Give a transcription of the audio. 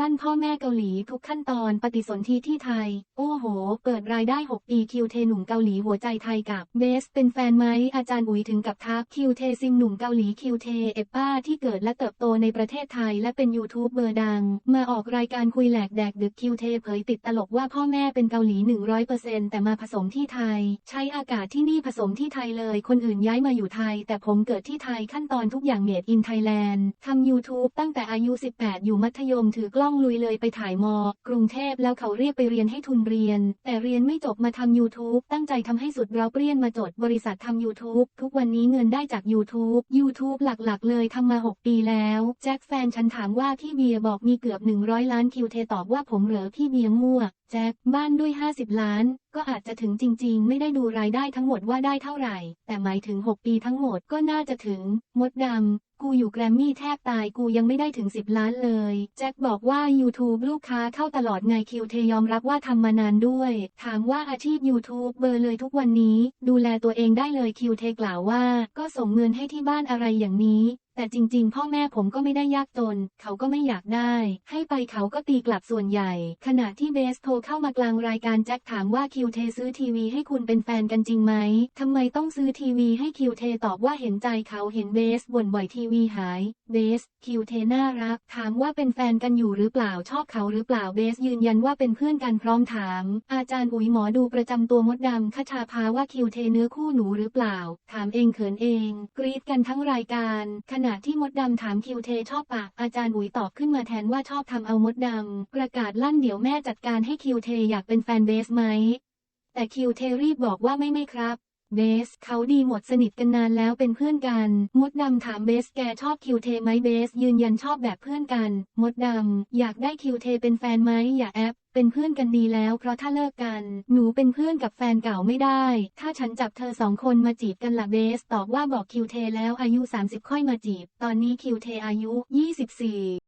ลั่นพ่อแม่เกาหลีทุกขั้นตอนปฏิสนธิที่ไทย โอ้โห เปิดรายได้ 6 ปีคิวเทหนุ่มเกาหลีหัวใจไทยกับเบสเป็นแฟนไหม อาจารย์อุ๋ยถึงกับทักคิวเทซิงหนุ่มเกาหลีคิวเทเอป้าที่เกิดและเติบโตในประเทศไทยและเป็นยูทูบเบอร์ดัง มาออกรายการคุยแหลกแดกดึกคิวเทเผยติดตลกว่าพ่อแม่เป็นเกาหลี 100%แต่มาผสมที่ไทย ใช้อากาศที่นี่ผสมที่ไทยเลย คนอื่นย้ายมาอยู่ไทย แต่ผมเกิดที่ไทยขั้นตอนทุกอย่างเมดอินไทยแลนด์ทำ YouTube ตั้งแต่อายุ 18 อยู่มัธยมถือกล้องลุยเลยไปถ่ายมอ กรุงเทพแล้วเขาเรียกไปเรียนให้ทุนเรียน แต่เรียนไม่จบมาทำ YouTube ตั้งใจทำให้สุดเราเปลี่ยนมาจดบริษัททำ YouTube ทุกวันนี้เงินได้จาก YouTube YouTube หลักๆ เลยทำมา 6 ปีแล้ว แจ็คแฟนฉันถามว่าพี่เบียร์บอกมีเกือบ 100 ล้านคิวเทตอบว่าผมเหรอพี่เบียร์มั่ว แจ็คบ้านด้วย 50 ล้าน ก็อาจจะถึงจริง ๆ ไม่ได้ดูรายได้ทั้งหมดว่าได้เท่าไหร่ แต่หมายถึง 6 ปีทั้งหมดก็น่าจะถึง มดดำ กูอยู่แกรมมี่แทบตายกูยังไม่ได้ถึง 10 ล้านเลย แจ็คบอกว่า YouTube ลูกค้าเข้าตลอดไงคิวเทยอมรับว่าทำมานานด้วย ถามว่าอาชีพ YouTube เบอร์เลยทุกวันนี้ ดูแลตัวเองได้เลยคิวเทกล่าวว่า ก็ส่งเงินให้ที่บ้านอะไรอย่างนี้ แต่จริงๆ พ่อแม่ผมก็ไม่ได้ยากจน เขาก็ไม่อยากได้ ให้ไปเขาก็ตีกลับส่วนใหญ่ ขณะที่เบสโทรเข้ามากลางรายการแจ็คถามว่าคิวเทซื้อทีวีให้คุณเป็นแฟนกันจริงไหมทำไมต้องซื้อทีวีให้คิวเทตอบว่าเห็นใจเขาเห็นเบสบ่นบ่อยทีวีหาย เบส คิวเทน่ารัก ถามว่าเป็นแฟนกันอยู่หรือเปล่าชอบเขาหรือเปล่าเบสยืนยันว่าเป็นเพื่อนกันพร้อมถาม อาจารย์อุ๋ยหมอดูประจำตัวมดดำคชาพาว่าคิวเทเนื้อคู่หนูหรือเปล่า ถามเองเขินเอง กรีดกันทั้งรายการขณะณะที่มดดำถามคิวเทชอบปากอาจารย์อุ๋ยตอบขึ้นมาแทนว่าชอบทำเอามดดำประกาศลั่นเดี๋ยวแม่จัดการให้คิวเทอยากเป็นแฟนเบสไหมแต่คิวเทรีบบอกว่าไม่ไม่ครับ เบสเขาดีหมดสนิทกันนานแล้วเป็นเพื่อนกัน มดดำถามเบสแกชอบคิวเทไหมเบส ยืนยันชอบแบบเพื่อนกัน มดดำอยากได้คิวเทเป็นแฟนไหมอย่าแอปเป็นเพื่อนกันดีแล้วเพราะถ้าเลิกกัน หนูเป็นเพื่อนกับแฟนเก่าไม่ได้ ถ้าฉันจับเธอสองคนมาจีบกันละเบส ตอบว่าบอกคิวเทแล้วอายุ 30 ค่อยมาจีบ ตอนนี้คิวเทอายุ 24